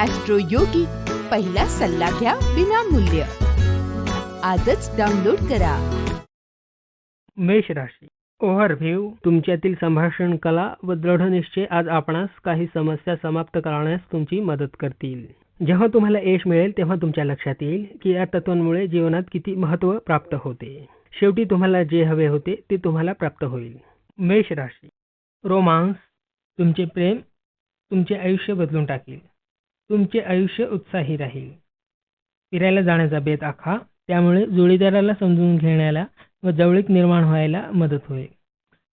Austro योगी पहिला सल्ला घ्या विनामूल्य. आजच डाउनलोड करा. मेष राशी. ओव्हरव्ह्यू तुमच्यातील संभाषण कला व दृढनिश्चय आज आपणास काही समस्या समाप्त करण्यास तुमची मदत करतील. जेव्हा तुम्हाला यश मिळेल तेव्हा तुमच्या लक्षात येईल की या तत्वांमुळे जीवनात किती महत्त्व प्राप्त होते. शेवटी तुम्हाला जे हवे होते ते तुम्हाला प्राप्त होईल. मेष राशी. रोमांस. तुमचे प्रेम तुमचे आयुष्य बदलून टाकेल. तुमचे आयुष्य उत्साही राहील. फिरायला जाण्याचा बेत आखा. त्यामुळे जोडीदाराला समजून घेण्याला व जवळीक निर्माण व्हायला मदत होईल.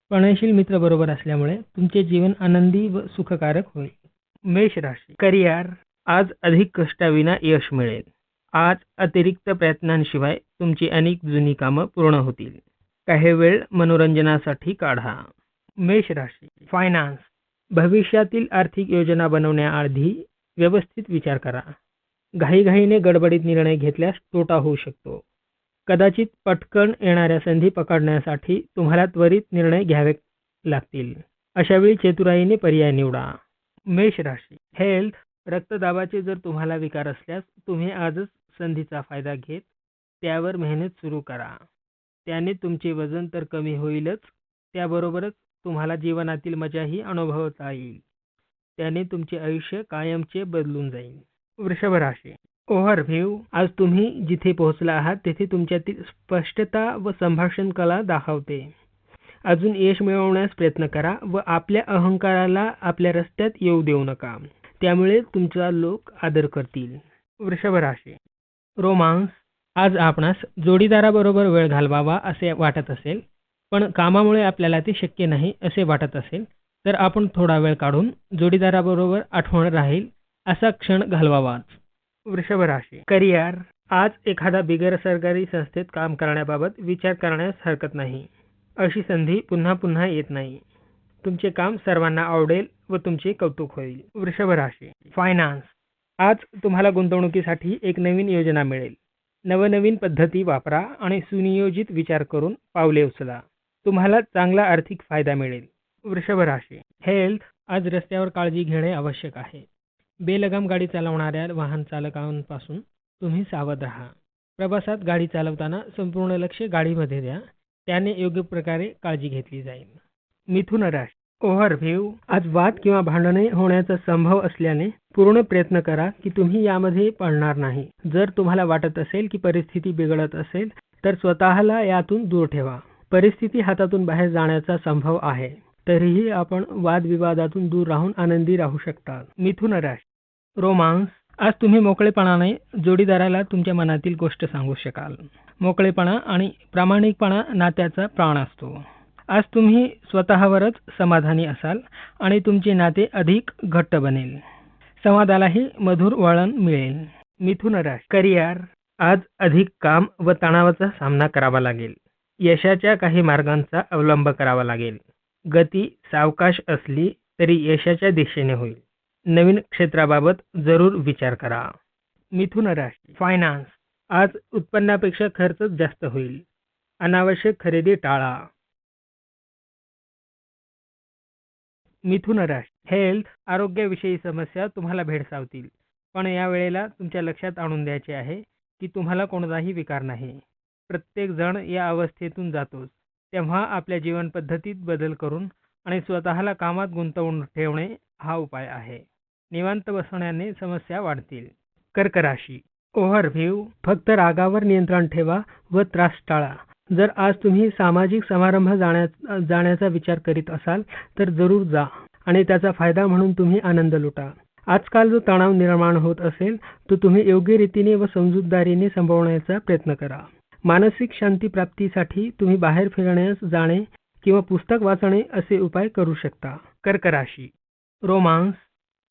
प्रणयशील मित्र बरोबर असल्यामुळे तुमचे जीवन आनंदी व सुखकारक होईल. मेष राशी. करिअर. आज अधिक कष्टाविना यश मिळेल. आज अतिरिक्त प्रयत्नांशिवाय तुमची अनेक जुनी कामं पूर्ण होतील. काही वेळ मनोरंजनासाठी काढा. मेष राशी. फायनान्स. भविष्यातील आर्थिक योजना बनवण्याआधी व्यवस्थित विचार करा. घाईघाईने गडबडीत निर्णय घेतल्यास तोटा होऊ शकतो. कदाचित पटकन येणाऱ्या संधी पकडण्यासाठी तुम्हाला त्वरित निर्णय घ्यावे लागतील. अशावेळी चतुराईने पर्याय निवडा. मेष राशी. हेल्थ रक्तदाबाचे जर तुम्हाला विकार असल्यास तुम्ही आजच संधीचा फायदा घेत त्यावर मेहनत सुरू करा. त्याने तुमचे वजन तर कमी होईलच त्याबरोबरच तुम्हाला जीवनातील मजाही अनुभवता येईल. त्याने तुमचे आयुष्य कायमचे बदलून जाईल. वृषभ राशी ओव्हरव्ह्यू आज तुम्ही जिथे पोहोचला आहात तेथे तुमच्यातील स्पष्टता व संभाषण कला दाखवते. अजून यश मिळवण्यास प्रयत्न करा व आपल्या अहंकाराला आपल्या रस्त्यात येऊ देऊ नका. त्यामुळे तुमचा लोक आदर करतील. वृषभ राशी रोमांस आज आपणास जोडीदाराबरोबर वेळ घालवावा असे वाटत असेल पण कामामुळे आपल्याला ते शक्य नाही असे वाटत असेल तर आपण थोडा वेळ काढून जोडीदाराबरोबर आठवण राहील असा क्षण घालवावाच वृषभ राशी. करिअर. आज एखादा बिगर सरकारी संस्थेत काम करण्याबाबत विचार करण्यास हरकत नाही. अशी संधी पुन्हा पुन्हा येत नाही. तुमचे काम सर्वांना आवडेल व तुमचे कौतुक होईल. वृषभ राशी. फायनान्स. आज तुम्हाला गुंतवणुकीसाठी एक नवीन योजना मिळेल. नवनवीन पद्धती वापरा आणि सुनियोजित विचार करून पावले उचला. तुम्हाला चांगला आर्थिक फायदा मिळेल. वृषभ राशी हेल्थ आज रस्त्यावर काळजी घेणे आवश्यक आहे. बेलगाम गाडी चालवणाऱ्या वाहन चालकांपासून तुम्ही सावध राहा. प्रवासात गाडी चालवताना संपूर्ण लक्ष गाडीमध्ये द्या. त्याने योग्य प्रकारे काळजी घेतली जाईल. मिथुन राशी. ओव्हरव्ह्यू. आज वाद किंवा भांडणे होण्याचा संभव असल्याने पूर्ण प्रयत्न करा की तुम्ही यामध्ये पडणार नाही. जर तुम्हाला वाटत असेल की परिस्थिती बिघडत असेल तर स्वतःला यातून दूर ठेवा. परिस्थिती हातातून बाहेर जाण्याचा संभव आहे. तरीही आपण वादविवादातून दूर राहून आनंदी राहू शकता. मिथुन राशी रोमांस. आज तुम्ही मोकळेपणाने जोडीदाराला तुमच्या मनातील गोष्ट सांगू शकाल. मोकळेपणा आणि प्रामाणिकपणा नात्याचा प्राण असतो. आज तुम्ही स्वतःवरच समाधानी असाल आणि तुमचे नाते अधिक घट्ट बनेल. संवादालाही मधुर वळण मिळेल. मिथुन राशी करिअर. आज अधिक काम व तणावाचा सामना करावा लागेल. यशाच्या काही मार्गांचा अवलंब करावा लागेल. गती सावकाश असली तरी यशाच्या दिशेने होईल. नवीन क्षेत्राबाबत जरूर विचार करा. मिथुन राशी फायनान्स आज उत्पन्नापेक्षा खर्चच जास्त होईल. अनावश्यक खरेदी टाळा. मिथुन राशी हेल्थ आरोग्याविषयी समस्या तुम्हाला भेडसावतील. पण या वेळेला तुमच्या लक्षात आणून द्यायचे आहे की तुम्हाला कोणताही विकार नाही. प्रत्येक जण या अवस्थेतून जातोच. तेव्हा आपल्या जीवनपद्धतीत बदल करून आणि स्वतःला कामात गुंतवून ठेवणे हा उपाय आहे. निवांत बसण्याने समस्या वाढतील. कर्क राशी ओव्हरव्ह्यू फक्त रागावर नियंत्रण ठेवा व त्रास टाळा. जर आज तुम्ही सामाजिक समारंभ जाण्या जाण्याचा विचार करीत असाल तर जरूर जा आणि त्याचा फायदा म्हणून तुम्ही आनंद लुटा. आजकाल जो तणाव निर्माण होत असेल तो तुम्ही योग्य रीतीने व समजूतदारीने संभवण्याचा प्रयत्न करा. मानसिक शांती प्राप्तीसाठी तुम्ही बाहेर फिरण्यास जाणे किंवा पुस्तक वाचणे असे उपाय करू शकता. कर्क राशी रोमांस.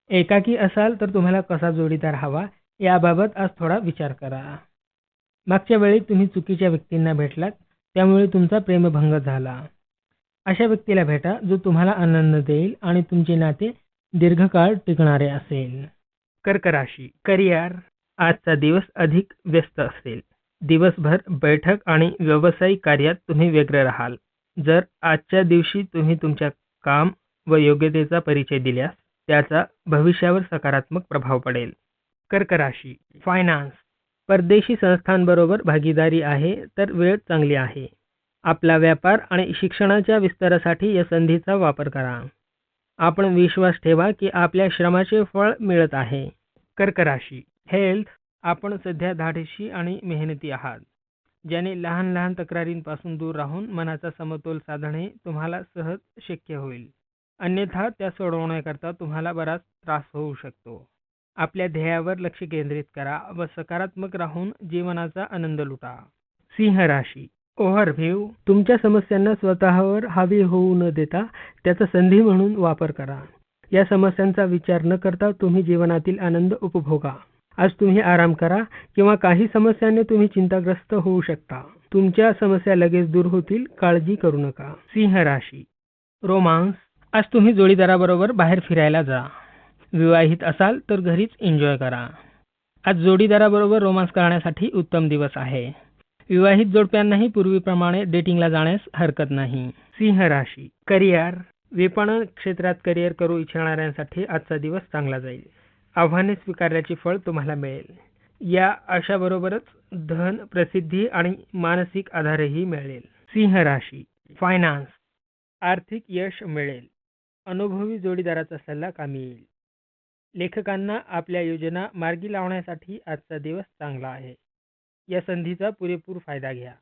एकाकी असाल तर तुम्हाला कसा जोडीदार हवा याबाबत आज थोडा विचार करा. मागच्या वेळी तुम्ही चुकीच्या व्यक्तींना भेटलात त्यामुळे तुमचा प्रेमभंग झाला. अशा व्यक्तीला भेटा जो तुम्हाला आनंद देईल आणि तुमचे नाते दीर्घकाळ टिकणारे असेल. कर्क राशी करिअर. आजचा दिवस अधिक व्यस्त असेल. दिवसभर बैठक आणि व्यावसायिक कार्यात तुम्ही व्यग्र राहाल. जर आजच्या दिवशी तुम्ही तुमच्या काम व योग्यतेचा परिचय दिल्यास त्याचा भविष्यावर सकारात्मक प्रभाव पडेल. कर्क राशी फायनान्स परदेशी संस्थांबरोबर भागीदारी आहे तर वेळ चांगली आहे. आपला व्यापार आणि शिक्षणाच्या विस्तारासाठी या संधीचा वापर करा. आपण विश्वास ठेवा की आपल्या श्रमाचे फळ मिळत आहे. कर्क राशी हेल्थ आपण सध्या धाडशी आणि मेहनती आहात. ज्याने लहान लहान तक्रारींपासून दूर राहून मनाचा समतोल साधणे तुम्हाला सहज शक्य होईल. अन्यथा त्या सोडवण्याकरता तुम्हाला बराच त्रास होऊ शकतो. आपल्या ध्येयावर लक्ष केंद्रित करा व सकारात्मक राहून जीवनाचा आनंद लुटा. सिंह राशी. ओव्हरव्ह्यू तुमच्या समस्यांना स्वतःवर हावी होऊ न देता त्याचा संधी म्हणून वापर करा. या समस्यांचा विचार न करता तुम्ही जीवनातील आनंद उपभोगा. आज तुम्ही आराम करा किंवा काही समस्यांनी तुम्ही चिंताग्रस्त होऊ शकता. तुमच्या समस्या लगेच दूर होतील. काळजी करू नका. सिंह राशी. रोमांस. आज तुम्ही जोडीदाराबरोबर बाहेर फिरायला जा. विवाहित असाल तर घरीच एन्जॉय करा. आज जोडीदाराबरोबर रोमांस करण्यासाठी उत्तम दिवस आहे. विवाहित जोडप्यांनाही पूर्वीप्रमाणे डेटिंगला जाण्यास हरकत नाही. सिंह राशी. करिअर. विपणन क्षेत्रात करिअर करू इच्छिणाऱ्यांसाठी आजचा दिवस चांगला जाईल. आव्हाने स्वीकारल्याचे फळ तुम्हाला मिळेल. या अशाबरोबरच धन प्रसिद्धी आणि मानसिक आधारही मिळेल. सिंह राशी फायनान्स आर्थिक यश मिळेल. अनुभवी जोडीदाराचा सल्ला कामी येईल. लेखकांना आपल्या योजना मार्गी लावण्यासाठी आजचा दिवस चांगला आहे. या संधीचा पुरेपूर फायदा घ्या.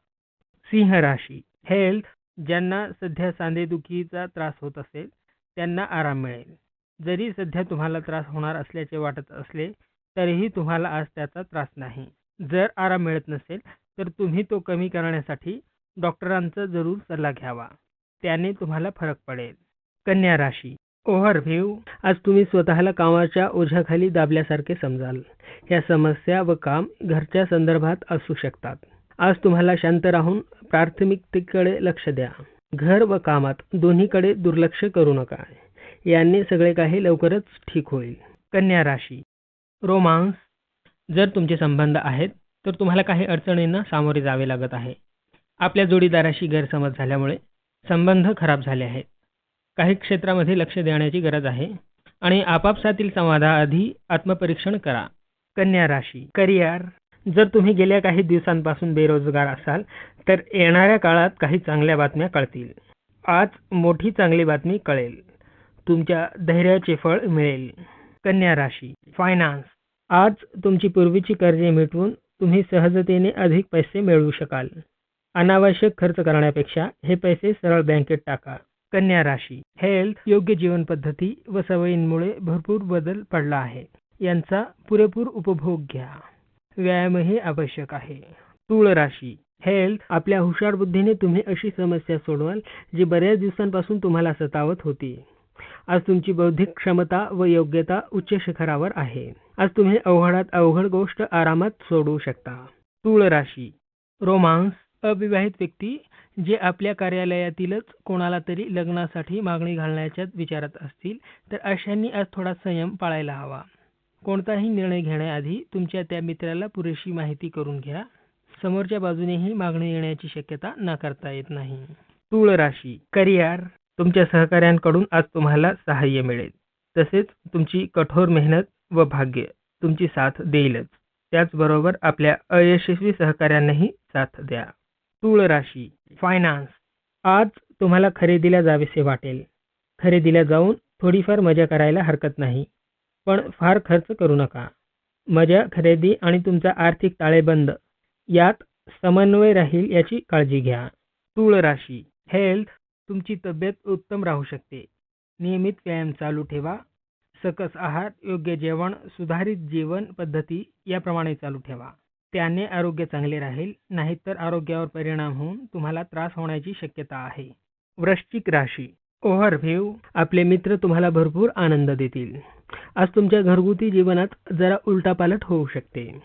सिंह राशी हेल्थ ज्यांना सध्या सांधेदुखीचा त्रास होत असेल त्यांना आराम मिळेल. जरी सध्या तुम्हाला त्रास होणार असल्याचे वाटत असले तरीही तुम्हाला आज त्याचा त्रास नाही. जर आराम मिळत नसेल तर तुम्ही तो कमी करण्यासाठी डॉक्टरांचा जरूर सल्ला घ्यावा. त्याने तुम्हाला फरक पडेल. कन्या राशी. ओव्हरव्ह्यू आज तुम्ही स्वतःला कामाच्या ओझ्याखाली दाबल्यासारखे समजाल. या समस्या व काम घरच्या संदर्भात असू शकतात. आज तुम्हाला शांत राहून प्राथमिकतेकडे लक्ष द्या. घर व कामात दोन्हीकडे दुर्लक्ष करू नका. यांनी सगळे काही लवकरच ठीक होईल. कन्या राशी. रोमांस. जर तुमचे संबंध आहेत तर तुम्हाला काही अडचणींना सामोरे जावे लागत आहे. आपल्या जोडीदाराशी गैरसमज झाल्यामुळे संबंध खराब झाले आहेत. काही क्षेत्रामध्ये लक्ष देण्याची गरज आहे आणि आपापसातील संवादाआधी आत्मपरीक्षण करा. कन्या राशी. करिअर. जर तुम्ही गेल्या काही दिवसांपासून बेरोजगार असाल तर येणाऱ्या काळात काही चांगल्या बातम्या कळतील. आज मोठी चांगली बातमी कळेल. तुमच्या धैर्याचे फळ मिळेल. कन्या राशी फायनान्स आज तुमची पूर्वीची कर्जे मिटवून तुम्ही सहजतेने अधिक पैसे मिळवू शकाल. अनावश्यक खर्च करण्यापेक्षा हे पैसे सरळ बँकेत टाका. कन्या राशी हेल्थ योग्य जीवन पद्धती व सवयींमुळे भरपूर बदल पडला आहे. यांचा पुरेपूर उपभोग घ्या. व्यायामही आवश्यक आहे. तुळ राशी हेल्थ आपल्या हुशार बुद्धीने तुम्ही अशी समस्या सोडवाल जी बऱ्याच दिवसांपासून तुम्हाला सतावत होती. आज तुमची बौद्धिक क्षमता व योग्यता उच्च शिखरावर आहे. आज तुम्ही अवघडात अवघड गोष्ट आरामात सोडवू शकता. तूळ राशी. रोमांस अविवाहित व्यक्ती जे आपल्या कार्यालयातीलच कोणाला तरी लग्नासाठी मागणी घालण्याच्या विचारात असतील तर अशांनी आज थोडा संयम पाळायला हवा. कोणताही निर्णय घेण्याआधी तुमच्या त्या मित्राला पुरेशी माहिती करून घ्या. समोरच्या बाजूनेही मागणी येण्याची शक्यता नाकारता येत नाही. तुळ राशी. करिअर. तुमच्या सहकाऱ्यांकडून आज तुम्हाला सहाय्य मिळेल. तसेच तुमची कठोर मेहनत व भाग्य तुमची साथ देईलच. त्याचबरोबर आपल्या अयशस्वी सहकाऱ्यांनाही साथ द्या. तूळ राशी फायनान्स आज तुम्हाला खरेदीला जावेसे वाटेल. खरेदीला जाऊन थोडीफार मजा करायला हरकत नाही. पण फार खर्च करू नका. मजा खरेदी आणि तुमचा आर्थिक ताळेबंद यात समन्वय राहील याची काळजी घ्या. तूळ राशी हेल्थ तुमची तब्येत उत्तम राहू शकते. नियमित व्यायाम चालू ठेवा. सकस आहार योग्य जेवण सुधारित जीवन पद्धती याप्रमाणे चालू ठेवा. त्याने आरोग्य चांगले राहील नाहीतर आरोग्यावर परिणाम होऊन तुम्हाला त्रास होण्याची शक्यता आहे. वृश्चिक राशी. ओव्हरव्ह्यू आपले मित्र तुम्हाला भरपूर आनंद देतील. आज तुमच्या घरगुती जीवनात जरा उलटापालट होऊ शकते.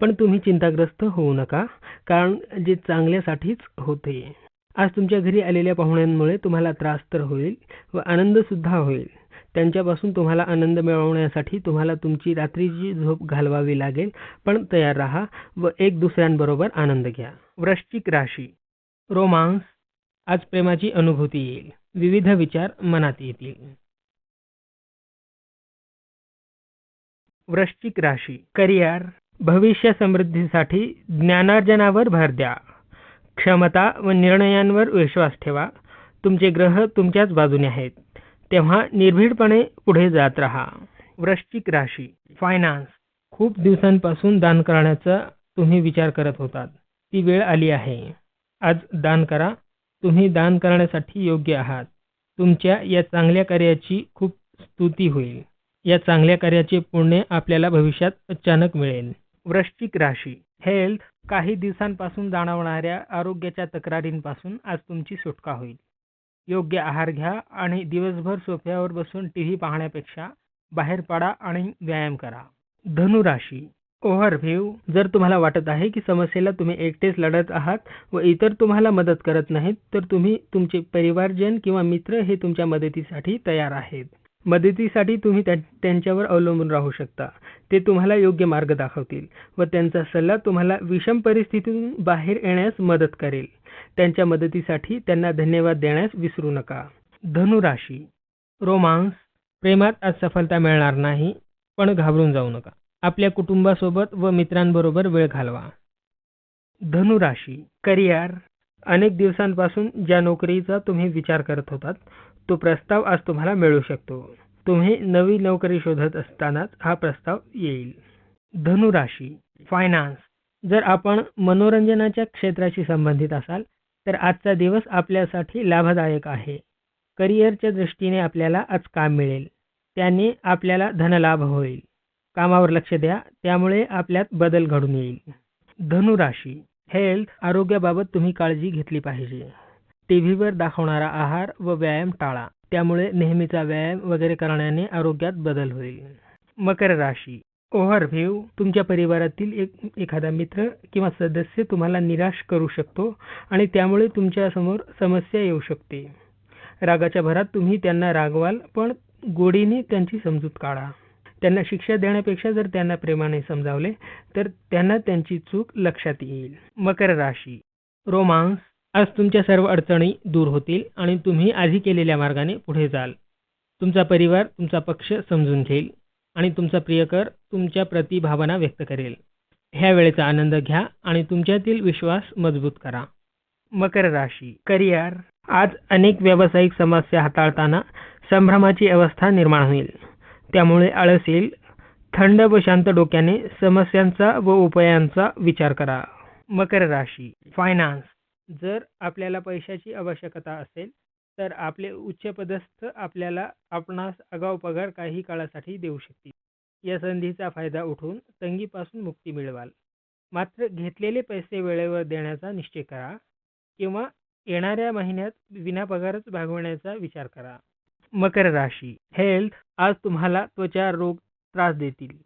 पण तुम्ही चिंताग्रस्त होऊ नका कारण जे चांगल्यासाठीच होते. आज तुमच्या घरी आलेल्या पाहुण्यांमुळे तुम्हाला त्रास तर होईल व आनंद सुद्धा होईल. त्यांच्यापासून तुम्हाला आनंद मिळवण्यासाठी तुम्हाला तुमची रात्रीची झोप घालवावी लागेल. पण तयार राहा व एक दुसऱ्यांबरोबर आनंद घ्या. वृश्चिक राशी. रोमांस. आज प्रेमाची अनुभूती येईल. विविध विचार मनात येतील. वृश्चिक राशी. करिअर. भविष्य समृद्धीसाठी ज्ञानार्जनावर भर द्या. क्षमता व निर्णयांवर विश्वास ठेवा. तुमचे ग्रह तुमच्याच बाजूने आहेत. तेव्हा निर्भीडपणे पुढे जात राहा. वृश्चिक राशी फायनान्स खूप दिवसांपासून दान करण्याचा तुम्ही विचार करत होतात. ती वेळ आली आहे. आज दान करा. तुम्ही दान करण्यासाठी योग्य आहात. तुमच्या या चांगल्या कार्याची खूप स्तुती होईल. या चांगल्या कार्याचे पुण्य आपल्याला भविष्यात अचानक मिळेल. वृश्चिक राशी. हेल्थ काही दिवसांपासून जाणवणाऱ्या आरोग्याच्या तक्रारींपासून आज तुमची सुटका होईल. योग्य आहार घ्या आणि दिवसभर सोफ्यावर बसून टी व्ही पाहण्यापेक्षा बाहेर पडा आणि व्यायाम करा. धनुराशी ओव्हरव्ह्यू. जर तुम्हाला वाटत आहे की समस्येला तुम्ही एकटेच लढत आहात व इतर तुम्हाला मदत करत नाहीत तर तुम्ही तुमचे परिवारजन किंवा मित्र हे तुमच्या मदतीसाठी तयार आहेत. मदतीसाठी तुम्ही त्या- त्यांच्यावर अवलंबून राहू शकता. ते तुम्हाला योग्य मार्ग दाखवतील व त्यांचा सल्ला तुम्हाला विषम परिस्थितीतून बाहेर येण्यास मदत करेल. त्यांच्या मदतीसाठी त्यांना धन्यवाद देण्यास विसरू नका. धनुराशी रोमांस. प्रेमात आज सफलता मिळणार नाही पण घाबरून जाऊ नका. आपल्या कुटुंबासोबत व मित्रांबरोबर वेळ घालवा. धनुराशी करिअर. अनेक दिवसांपासून ज्या नोकरीचा तुम्ही विचार करत होतात तो प्रस्ताव आज तुम्हाला मिळू शकतो. तुम्ही नवी नोकरी शोधत असतानाच हा प्रस्ताव येईल. धनुराशी फायनान्स जर आपण मनोरंजनाच्या क्षेत्राशी संबंधित असाल तर आजचा दिवस आपल्यासाठी लाभदायक आहे. करिअरच्या दृष्टीने आपल्याला आज काम मिळेल. त्याने आपल्याला धनलाभ होईल. कामावर लक्ष द्या त्यामुळे आपल्यात बदल घडून येईल. धनुराशी हेल्थ आरोग्याबाबत तुम्ही काळजी घेतली पाहिजे. टी व्हीवर दाखवणारा आहार व व्यायाम टाळा. त्यामुळे नेहमीचा व्यायाम वगैरे करण्याने आरोग्यात बदल होईल. मकर राशी. ओव्हरव्ह्यू. तुमच्या परिवारातील एक एखादा मित्र किंवा सदस्य तुम्हाला निराश करू शकतो आणि त्यामुळे तुमच्यासमोर समस्या येऊ शकते. रागाच्या भरात तुम्ही त्यांना रागवाल पण गोडीने त्यांची समजूत काढा. त्यांना शिक्षा देण्यापेक्षा जर त्यांना प्रेमाने समजावले तर त्यांना त्यांची चूक लक्षात येईल. मकर राशी. रोमांस. आज तुमच्या सर्व अडचणी दूर होतील आणि तुम्ही आधी केलेल्या मार्गाने पुढे जाल. तुमचा परिवार तुमचा पक्ष समजून घेईल आणि तुमचा प्रियकर तुमच्या प्रति भावना व्यक्त करेल. ह्या वेळेचा आनंद घ्या आणि तुमच्यातील विश्वास मजबूत करा. मकर राशी करिअर. आज अनेक व्यावसायिक समस्या हाताळताना संभ्रमाची अवस्था निर्माण होईल. त्यामुळे आळस येईल थंड व शांत डोक्याने समस्यांचा व उपायांचा विचार करा. मकर राशी फायनान्स जर आपल्याला पैशाची आवश्यकता असेल तर आपले उच्चपदस्थ आपल्याला आपणास आगाऊ पगार काही काळासाठी देऊ शकतील. या संधीचा फायदा उठवून तंगीपासून मुक्ती मिळवाल. मात्र घेतलेले पैसे वेळेवर देण्याचा निश्चय करा किंवा येणाऱ्या महिन्यात विनापगारच भागवण्याचा विचार करा. मकर राशी हेल्थ आज तुम्हाला त्वचा रोग त्रास देतील.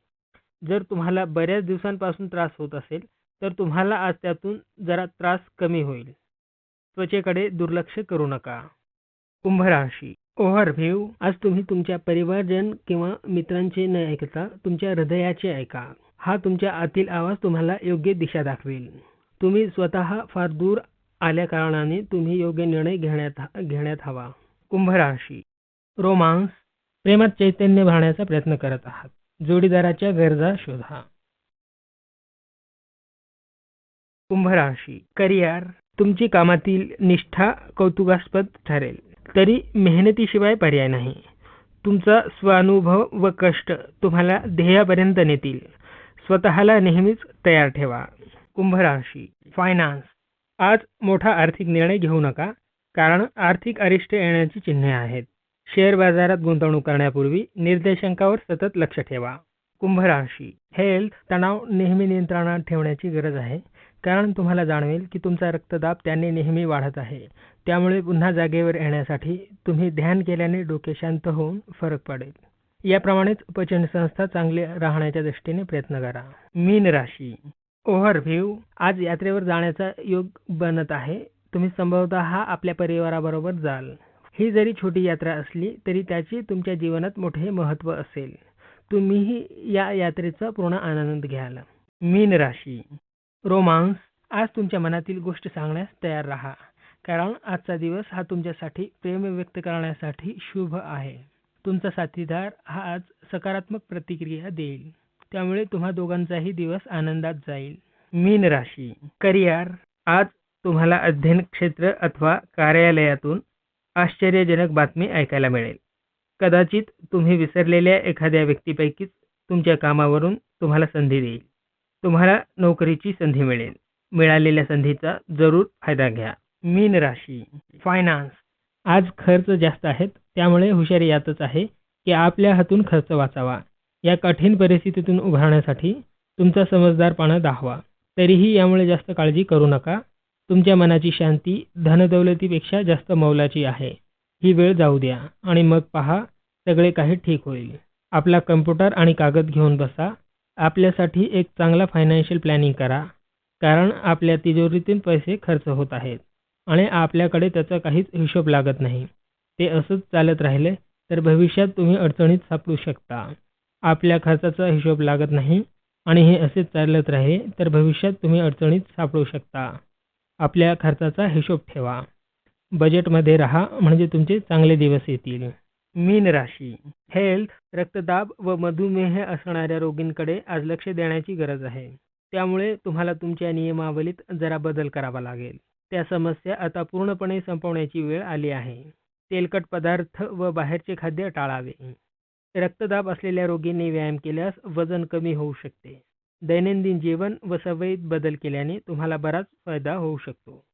जर तुम्हाला बऱ्याच दिवसांपासून त्रास होत असेल तर तुम्हाला आज त्यातून जरा त्रास कमी होईल. त्वचेकडे दुर्लक्ष करू नका. कुंभ राशी ओव्हरव्ह्यू आज तुम्ही तुमच्या परिवारजन किंवा मित्रांचे न ऐकता तुमच्या हृदयाचे ऐका. हा तुमच्या आतील आवाज तुम्हाला योग्य दिशा दाखवेल. तुम्ही स्वतः फार दूर आल्या कारणाने तुम्ही योग्य निर्णय घेण्यात घेण्यात हवा. कुंभ राशी रोमांस. प्रेमात चैतन्य भरण्याचा प्रयत्न करत आहात. जोडीदाराच्या गरजा शोधा. कुंभ राशी करिअर तुमची कामातील निष्ठा कौतुकास्पद ठरेल. तरी मेहनतीशिवाय पर्याय नाही. तुमचा स्वानुभव व कष्ट तुम्हाला ध्येयापर्यंत नेतील. स्वतःला नेहमीच तयार ठेवा. कुंभ राशी फायनान्स. आज मोठा आर्थिक निर्णय घेऊ नका कारण आर्थिक अरिष्ट येण्याची चिन्हे आहेत. शेअर बाजारात गुंतवणूक करण्यापूर्वी निर्देशांकावर सतत लक्ष ठेवा. कुंभ राशी हेल्थ तणाव नेहमी नियंत्रणात ठेवण्याची गरज आहे. कारण तुम्हाला जाणवेल की तुमचा रक्तदाब त्याने नेहमी वाढत आहे. त्यामुळे पुन्हा जागेवर येण्यासाठी तुम्ही ध्यान केल्याने डोके शांत होऊन फरक पडेल. याप्रमाणेच पचन संस्था चांगले राहण्याच्या दृष्टीने प्रयत्न करा. मीन राशी. ओव्हरव्ह्यू. आज यात्रेवर जाण्याचा योग बनत आहे. तुम्ही संभवतः आपल्या परिवाराबरोबर जाल. ही जरी छोटी यात्रा असली तरी त्याची तुमच्या जीवनात मोठे महत्त्व असेल. तुम्हीही या यात्रेचा पूर्ण आनंद घ्याल. मीन राशी. रोमांस आज तुमच्या मनातील गोष्ट सांगण्यास तयार राहा. कारण आजचा दिवस हा तुमच्यासाठी प्रेम व्यक्त करण्यासाठी शुभ आहे. तुमचा साथीदार हा आज सकारात्मक प्रतिक्रिया देईल. त्यामुळे तुम्हा दोघांचाही दिवस आनंदात जाईल. मीन राशी. करिअर. आज तुम्हाला अध्ययन क्षेत्र अथवा कार्यालयातून आश्चर्यजनक बातमी ऐकायला मिळेल. कदाचित तुम्ही विसरलेल्या एखाद्या व्यक्तीपैकीच तुमच्या कामावरून तुम्हाला संधी देईल. तुम्हाला नोकरीची संधी मिळेल. मिळालेल्या संधीचा जरूर फायदा घ्या. मीन राशी फायनान्स आज खर्च जास्त आहेत त्यामुळे हुशारी यातच आहे की आपल्या हातून खर्च वाचावा. या कठीण परिस्थितीतून उभारण्यासाठी तुमचा समजदारपणा दाखवा. तरीही यामुळे जास्त काळजी करू नका. तुमच्या मनाची शांती धनदौलतीपेक्षा जास्त मौलाची आहे. ही वेळ जाऊ द्या आणि मग पहा सगळे काही ठीक होईल. आपला कम्प्युटर आणि कागद घेऊन बसा. आपल्यासाठी एक चांगला फायनान्शियल प्लॅनिंग करा. कारण आपल्या तिजोरीतून पैसे खर्च होत आहेत आणि आपल्याकडे त्याचा काहीच हिशोब लागत नाही. ते असंच चालत राहिले तर भविष्यात तुम्ही अडचणीत सापडू शकता. आपल्या खर्चाचा हिशोब लागत नाही आणि हे असेच चालत राहिले तर भविष्यात तुम्ही अडचणीत सापडू शकता. आपल्या खर्चाचा हिशोब ठेवा. बजेटमध्ये राहा म्हणजे तुमचे चांगले दिवस येतील. मीन राशी. हेल्थ रक्तदाब व मधुमेह असणाऱ्या रोगींकडे आज लक्ष देण्याची गरज आहे. त्यामुळे तुम्हाला तुमच्या नियमावलीत जरा बदल करावा लागेल. त्या समस्या आता पूर्णपणे संपवण्याची वेळ आली आहे. तेलकट पदार्थ व बाहेरचे खाद्य टाळावे. रक्तदाब असलेल्या रोगींनी व्यायाम केल्यास वजन कमी होऊ शकते. दैनंदिन जीवन व सवयीत बदल केल्याने तुम्हाला बराच फायदा होऊ शकतो.